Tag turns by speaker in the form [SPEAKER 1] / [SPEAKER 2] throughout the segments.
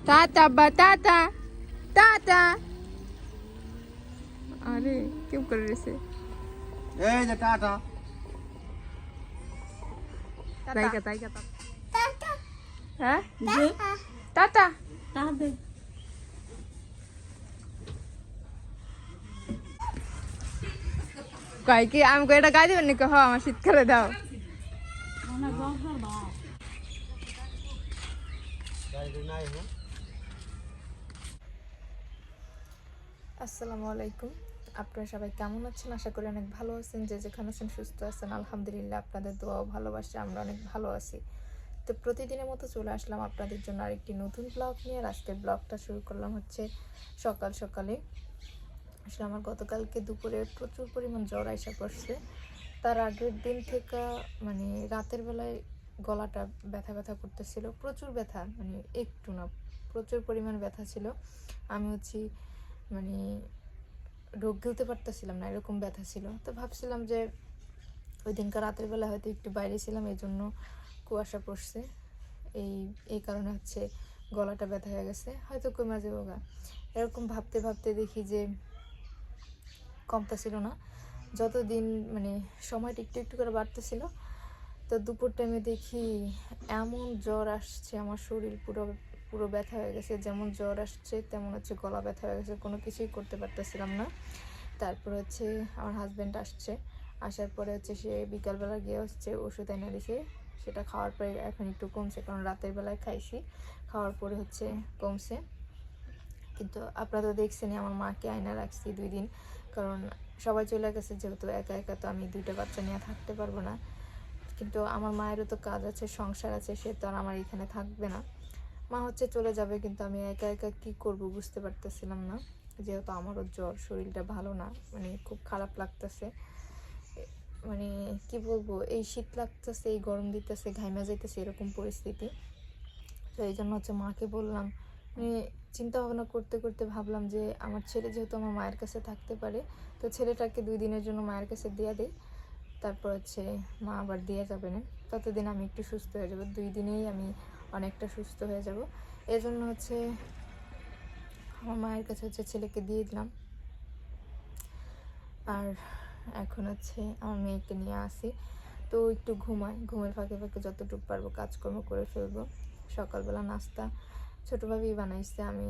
[SPEAKER 1] Tata বা tata tata আরে কেউ করে রয়েছে
[SPEAKER 2] এই যে টাটা
[SPEAKER 1] তাইকা তাইকা হ্যাঁ টাটা কয় কি আমি কই এটা গাই দিবেন নাকি হ আমার শীতকালে দাও আসসালামু আলাইকুম। আপনারা সবাই কেমন আছেন? আশা করি অনেক ভালো আছেন। যে যেখানে আছেন সুস্থ আছেন। আলহামদুলিল্লাহ আপনাদের দোয়াও ভালোবাসে, আমরা অনেক ভালো আছি। তো প্রতিদিনের মতো চলে আসলাম আপনাদের জন্য আরেকটি নতুন ব্লগ নিয়ে। আজকের ব্লগটা শুরু করলাম হচ্ছে সকাল সকালে। আসলে আমার গতকালকে দুপুরে প্রচুর পরিমাণ জ্বর আইসা পড়ছে। তার আগের দিন থেকে মানে রাতের বেলায় গলাটা ব্যথা ব্যথা করতেছিল। প্রচুর ব্যথা মানে একটু না, প্রচুর পরিমাণ ব্যথা ছিল। আমি হচ্ছি মানে রোগ গিলতে পারতেছিলাম না, এরকম ব্যথা ছিল। তো ভাবছিলাম যে ওই দিনকার রাতের বেলা হয়তো একটু বাইরে ছিলাম এই জন্য কুয়াশা পড়ছে। এই এই কারণে হচ্ছে গলাটা ব্যথা হয়ে গেছে। হয়তো কমে যাব গা। এরকম ভাবতে ভাবতে দেখি যে কমতেছিল না। যত দিন মানে সময়টা একটু একটু করে বাড়তেছিল, তো দুপুর টাইমে দেখি এমন জ্বর আসছে, আমার শরীর পুরো পুরো ব্যথা হয়ে গেছে, যেমন জ্বর আসছে, তেমন হচ্ছে গলা ব্যথা হয়ে গেছে, কোনো কিছুই করতে পারতেছিলাম না। তারপর হচ্ছে আমার হাজব্যান্ড আসছে, আসার পরে হচ্ছে সে বিকালবেলা গিয়ে হচ্ছে ওষুধ এনে দিছে, সেটা খাওয়ার পরে এখন একটু কমছে, কারণ রাতের বেলায় খাইছি, খাওয়ার পরে হচ্ছে কমছে। কিন্তু আপনারা তো দেখছেনই, আমার মাকে আয়না রাখছি দুই দিন, কারণ সবাই চলে গেছে, যেহেতু একা একা তো আমি দুইটা বাচ্চা নিয়ে থাকতে পারব না। কিন্তু আমার মায়েরও তো কাজ আছে, সংসার আছে, সে তো আর আমার এখানে থাকবে না। মা হচ্ছে চলে যাবে, কিন্তু আমি একা একা কি করব বুঝতে পারতেছিলাম না। যেহেতু আমারও জ্বর, শরীরটা ভালো না মানে খুব খারাপ লাগতেছে। মানে কি বলব, এই শীত লাগতেছে, এই গরম দিতেছে, ঘাইমা যাইতেছে এরকম পরিস্থিতি। তো এই জন্য হচ্ছে মাকে বললাম মানে চিন্তা ভাবনা করতে করতে ভাবলাম যে আমার ছেলে যেহেতু আমার মায়ের কাছে থাকতে পারে, তো ছেলেটাকে দুই দিনের জন্য মায়ের কাছে দিয়ে দিই। তারপর হচ্ছে মা আবার দিয়ে যাবে না। ততদিন আমি একটু সুস্থ হয়ে যাব। দুই দিনেই আমি অনেকটা সুস্থ হয়ে যাব। এজন্য হচ্ছে আমার মায়ের কাছে হচ্ছে ছেলেকে দিয়ে দিলাম। আর এখন হচ্ছে আমার মেয়েকে নিয়ে আসি। তো একটু ঘুমায় ঘুমের ফাঁকে ফাঁকে যতটুকু পারব কাজকর্ম করে ফেলব। সকালবেলা নাস্তা ছোটোভাবেই বানাইছে, আমি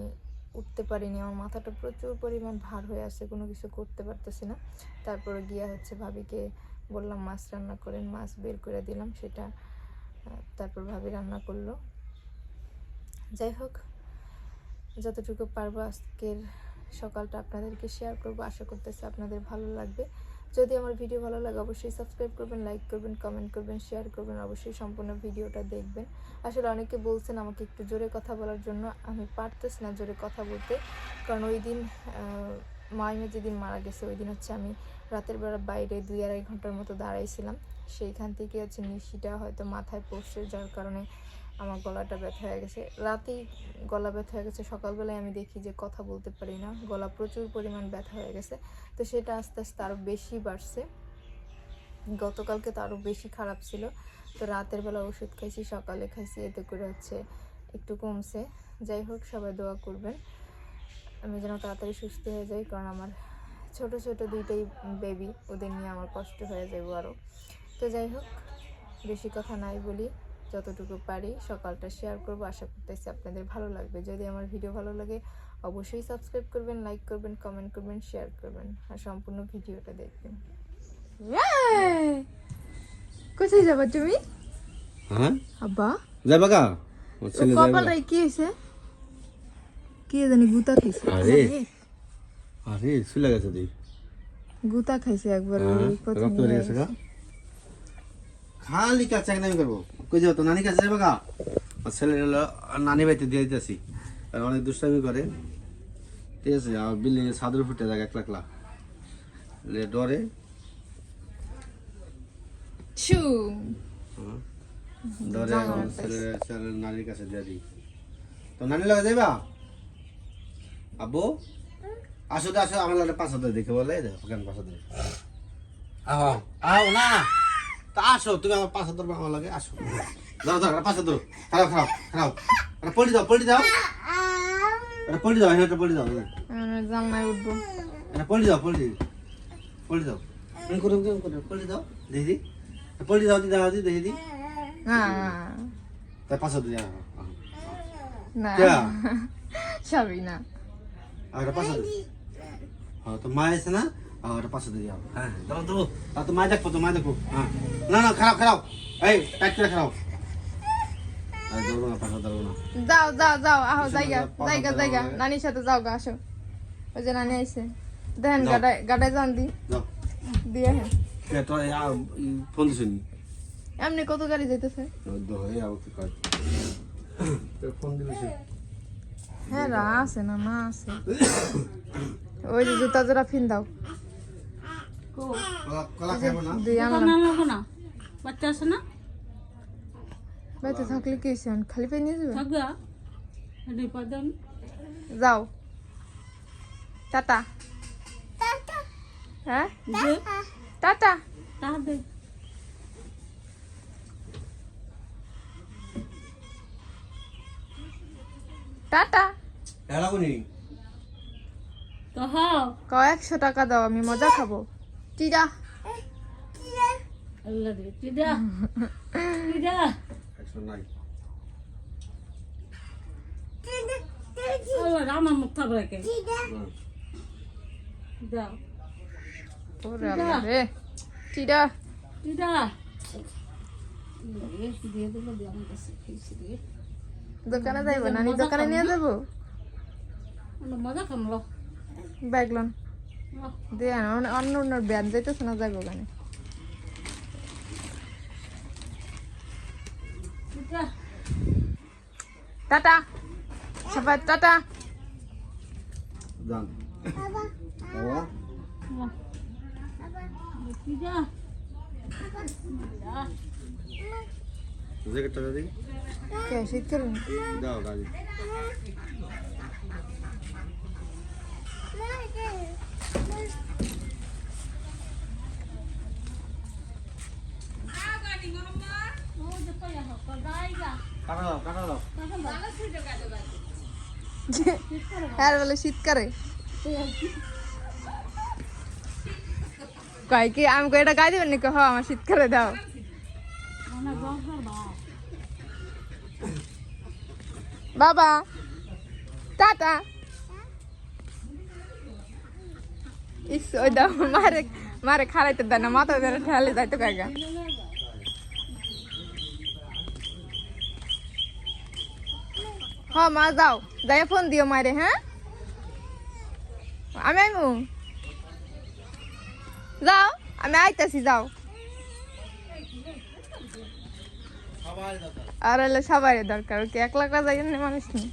[SPEAKER 1] উঠতে পারিনি। আমার মাথাটা প্রচুর পরিমাণ ভার হয়ে আছে, কোনো কিছু করতে পারতেছি না। তারপরে গিয়া হচ্ছে ভাবিকে বললাম, মাছ রান্না করেন, মাছ বের করে দিলাম, সেটা তারপর ভাবি রান্না করল। যাই হোক, যতটুকু পারব আজকের সকালটা আপনাদেরকে শেয়ার করব। আশা করতেছি আপনাদের ভালো লাগবে। যদি আমার ভিডিও ভালো লাগে, অবশ্যই সাবস্ক্রাইব করবেন লাইক করবেন কমেন্ট করবেন শেয়ার করবেন, অবশ্যই সম্পূর্ণ ভিডিওটা দেখবেন। আসলে অনেকে বলছেন আমাকে একটু জোরে কথা বলার জন্য, আমি পারতেছি না জোরে কথা বলতে। কারণ ওই দিন মাইমে যেদিন মারা গেছে ওই দিন হচ্ছে আমি রাতের বেলা বাইরে দুই আড়াই ঘণ্টার মতো দাঁড়াইছিলাম। সেইখান থেকে হচ্ছে নিশিটা হয়তো মাথায় পড়ছে, যার কারণে আমার গলাটা ব্যথা হয়ে গেছে। রাতেই গলা ব্যথা হয়ে গেছে। সকালবেলায় আমি দেখি যে কথা বলতে পারি না। গলা প্রচুর পরিমাণ ব্যথা হয়ে গেছে। তো সেটা আস্তে আস্তে আরও বেশি বাড়ছে। গতকালকে তো আরও বেশি খারাপ ছিল। তো রাতের বেলা ওষুধ খাইছি, সকালে খাইছি। এতে করে হচ্ছে একটু কমছে। যাই হোক, সবাই দোয়া করবেন। আমি যেন তাড়াতাড়ি সুস্থ হয়ে যাই কারণ আমার ছোট ছোট দুইটাই বেবি ওদের নিয়ে আমার কষ্ট হয়ে যাব আরও তো যাই হোক বেশি কথা নাই বলি যতটুকু পারি সকালটা শেয়ার করব। আশা করতেছি আপনাদের ভালো লাগবে। যদি আমার ভিডিও ভালো লাগে অবশ্যই সাবস্ক্রাইব করবেন লাইক করবেন কমেন্ট করবেন শেয়ার করবেন আর সম্পূর্ণ ভিডিওটা দেখবেন। কোথায় যাবা তুমি?
[SPEAKER 2] হ্যাঁ?
[SPEAKER 1] আব্বা?
[SPEAKER 2] যাবা যাবে
[SPEAKER 1] কপাল কি হয়েছে? কি জানি গুতা খাইছে?
[SPEAKER 2] আরে। আরে চলে গেছে তুই
[SPEAKER 1] গুতা খাইছে একবার
[SPEAKER 2] হ্যাঁ রক্ত বেরিয়ে গেছে গা। খালি চাকরি আমি করব। কই যাব তো নানি কাছে যাবে গা? আর ছেলে হলো নানি বাড়িতে দিয়ে দিতেছি। আর অনেক দুষ্টামি করে। ঠিক আছে আর বিল্ডিং এর সাদর ফুটে থাকে এক লাখলা ডরে।
[SPEAKER 1] ছু।
[SPEAKER 2] ডরে ছেলে ছেলে নানির কাছে দিয়ে দিই। তো নানি লাগে যাইবা? আব্বু? আসো তো আসো আমার লাগে পাঁচ হাজার দেখে বলে এই দেখো কেন পাঁচ হাজার আহ আহ না। তা আসো তুমি আমার পাঁচ হাজার আমার লাগে আসো। দাও দাও পাঁচ হাজার খারাপ খারাপ খারাপ। পল্টি দাও পল্টি দাও। এটা পল্লি যাও এটা পল্লি যাও
[SPEAKER 1] আমি জানলায় উঠবো।
[SPEAKER 2] পল্লি যাও পল্লি পল্লি যাও এরকম করে করে পল্লি যাও দেখি দি। পল্লি যাও দি দাও দি দেখি দি।
[SPEAKER 1] না।
[SPEAKER 2] তার পাঁচশো দিয়ে।
[SPEAKER 1] না। সবই না।
[SPEAKER 2] আর এটা পাঁচশো দিয়ে হ্যাঁ তো মা এসে না আর এটা পাঁচশো দিয়ে যাও হ্যাঁ দাও তো আর তো মা দেখব তো মা দেখব। হ্যাঁ। না না খারাপ খারাপ। এই টাইট করে খারাপ। আর ধরবো না পাঁচশো ধরবো না।
[SPEAKER 1] যাও যাও যাও আহো জায়গা জায়গা
[SPEAKER 2] তো
[SPEAKER 1] জায়গা। নানির সাথে যাও গা আসো। ওই যে নানি আইছে। দেখেন। গাডায় গাডায় যান দি।
[SPEAKER 2] যাও।
[SPEAKER 1] দিয়ে হ্যাঁ
[SPEAKER 2] কে তো ফোন দিছুনি
[SPEAKER 1] এমনি কত গাড়ি
[SPEAKER 2] কি ফোন দিল
[SPEAKER 1] হ্যাঁ রা আছে না না আছে। ওই যে জুতা জোড়া ফিন দাও।
[SPEAKER 3] বাচ্চা আছে না?
[SPEAKER 1] বাড়িতে থাকলে কি খালি পেয়ে নিয়ে যাবে? যাও। টাটা। হ্যাঁ? টাটা। টাটা। কয়েকশো টাকা দাও আমি মজা খাব।
[SPEAKER 3] আমার মুখ থাকবে
[SPEAKER 1] দোকানে যাইবো নানি দোকানে নিয়ে যাব
[SPEAKER 3] আমরা মজা কামলো
[SPEAKER 1] ব্যাগলন দিয়ে আনো। অন্য অন্য ব্যান যাইতেছে না যাইবো ওখানে
[SPEAKER 3] তিদা
[SPEAKER 1] টাটা সবাই টাটা
[SPEAKER 2] যান বাবা
[SPEAKER 3] তিদা
[SPEAKER 2] জ্যাকেটটা দাদি
[SPEAKER 1] কে শীত করুন
[SPEAKER 2] দাও দাদি
[SPEAKER 1] হ্যাঁ বলে শীত করে। কয় কি, আমি এটা গাই দিবেন নাকি? হ, আমার শীত দাও। বাবা, টাটা। ইস, ওই দাও, মারে মারে খাড়াইতে দেয় না মাথা ধরে ঠেলে যাইতো হ, মা, যাও। যাই ফোন দিও মারে হ্যাঁ? আমি আইমু। যাও, আমি আইতাছি, যাও। আর হলে সবাই দরকার, ওকে এক লাখ যাই মানুষ নেই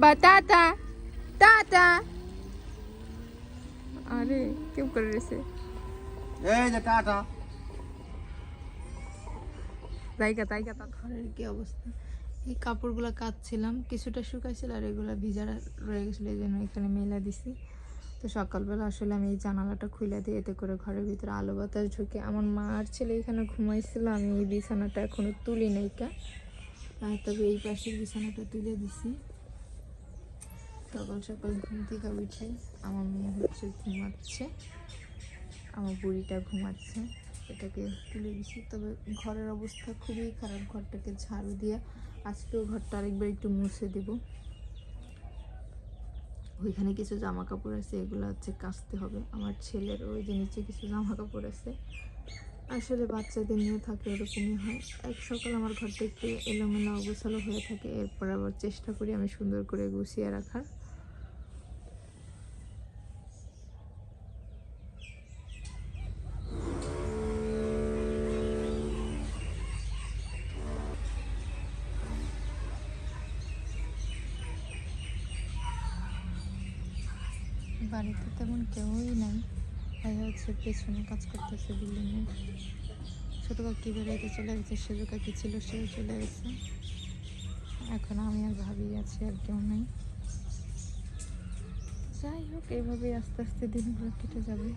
[SPEAKER 1] বা টাটা টাটা আরে কেউ করে রয়েছে
[SPEAKER 2] এই যে টাটা
[SPEAKER 1] জায়গা জায়গা তার ঘরের কি অবস্থা? এই কাপড়গুলো কাচ্ছিলাম কিছুটা শুকাইছিল আর এগুলো ভিজা রয়ে গেছিল এই জন্য এখানে মেলা দিছি। তো সকালবেলা আসলে আমি এই জানালাটা খুলে দিই এতে করে ঘরের ভিতরে আলো বাতাস ঢুকে, আমার মা আর ছেলে এখানে ঘুমাইছিল, আমি এই বিছানাটা এখনও তুলি নাই কা। তবে এই পাশের বিছানাটা তুলে দিছি। সকাল সকাল ঘুম থেকে উঠে আমার মেয়ে হচ্ছে ঘুমাচ্ছে, আমার বুড়িটা ঘুমাচ্ছে, এটাকে তুলে দিছি। তবে ঘরের অবস্থা খুবই খারাপ, ঘরটাকে ঝাড়ু দিয়ে আজকেও ঘরটা আরেকবার একটু মুছে দেব। ওইখানে কিছু জামা কাপড় আছে, এগুলো হচ্ছে কাচতে হবে। আমার ছেলের ওই যে নিচে কিছু জামা কাপড় আছে। আসলে বাচ্চাদের নিয়ে থাকে ওরকমই হয়। এক সকাল আমার ঘরটা একটু এলোমেলো অগোছালো হয়ে থাকে, এরপর আবার চেষ্টা করি আমি সুন্দর করে গুছিয়ে রাখার। বাড়িতে তেমন কেউই নাই। ভাই হচ্ছে পেছনে কাজ করতেছে বিল্ডিংয়ে ছোটো কাকি বেড়াইতে চলে গেছে, সেজো কাকি ছিল, সেও চলে গেছে। এখন আমি আর ভাবি আছি আর কেউ নাই। যাই হোক, এইভাবেই আস্তে আস্তে দিনগুলো কেটে যাবে।